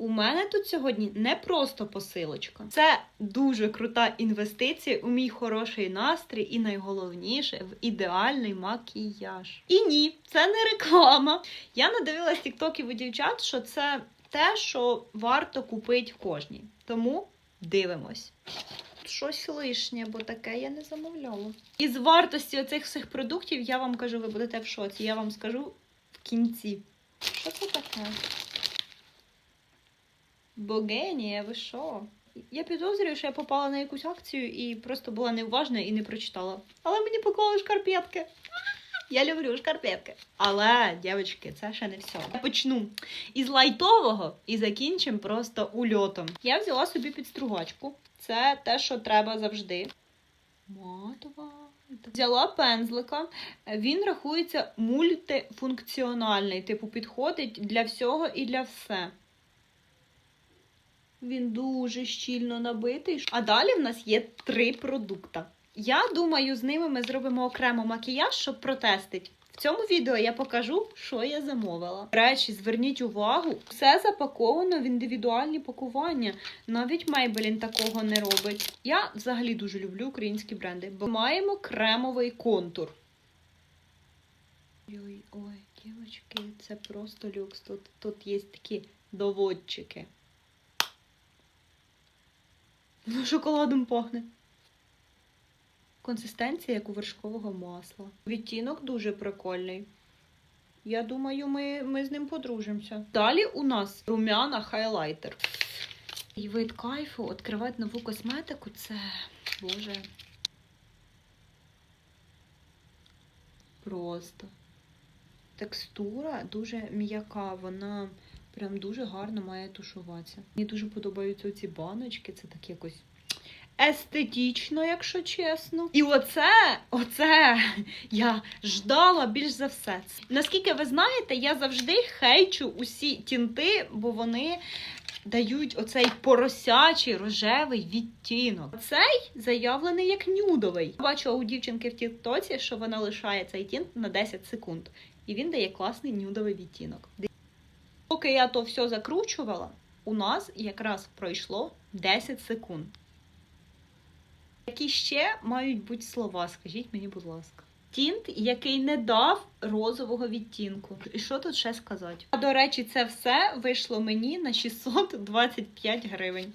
У мене тут сьогодні не просто посилочка. Це дуже крута інвестиція у мій хороший настрій і найголовніше в ідеальний макіяж. І ні, це не реклама. Я надивилась тіктоків у дівчат, що це те, що варто купити кожній. Тому дивимось. Щось лишнє, бо таке я не замовляла. Із вартості оцих всіх продуктів я вам кажу, ви будете в шоці. Я вам скажу в кінці. Що це таке? Богенія, ви що? Я підозрюю, що я попала на якусь акцію і просто була неуважна і не прочитала. Але мені поклали шкарпетки. Я люблю шкарпетки. Але, дівчатки, це ще не все. Я почну із лайтового і закінчимо просто ульотом. Я взяла собі підстругачку. Це те, що треба завжди. Матова. Взяла пензлика. Він рахується мультифункціональний, типу, підходить для всього і для все. Він дуже щільно набитий. А далі в нас є три продукти. Я думаю, з ними ми зробимо окремо макіяж, щоб протестити. В цьому відео я покажу, що я замовила. Речі, зверніть увагу, все запаковано в індивідуальні пакування. Навіть Maybelline такого не робить. Я взагалі дуже люблю українські бренди, бо маємо кремовий контур. Ой, ой, дівчатки, це просто люкс. Тут, тут є такі доводчики. Ну, шоколадом пахне. Консистенція, як у вершкового масла. Відтінок дуже прикольний. Я думаю, ми, ми з ним подружимося. Далі у нас румяна хайлайтер. І вид кайфу відкривати нову косметику це. Боже. Просто. Текстура дуже м'яка, вона прям дуже гарно має тушуватися. Мені дуже подобаються ці баночки, це так якось естетично, якщо чесно. І оце, оце я ждала більш за все. Наскільки ви знаєте, я завжди хейчу усі тінти, бо вони дають оцей поросячий рожевий відтінок. Цей заявлений як нюдовий. Бачила у дівчинки в тіктоці, що вона лишає цей тінт на 10 секунд. І він дає класний нюдовий відтінок. Поки я то все закручувала, у нас якраз пройшло 10 секунд. Які ще мають бути слова, скажіть мені, будь ласка. Тінт, який не дав розового відтінку. І що тут ще сказати? А до речі, це все вийшло мені на 625 гривень.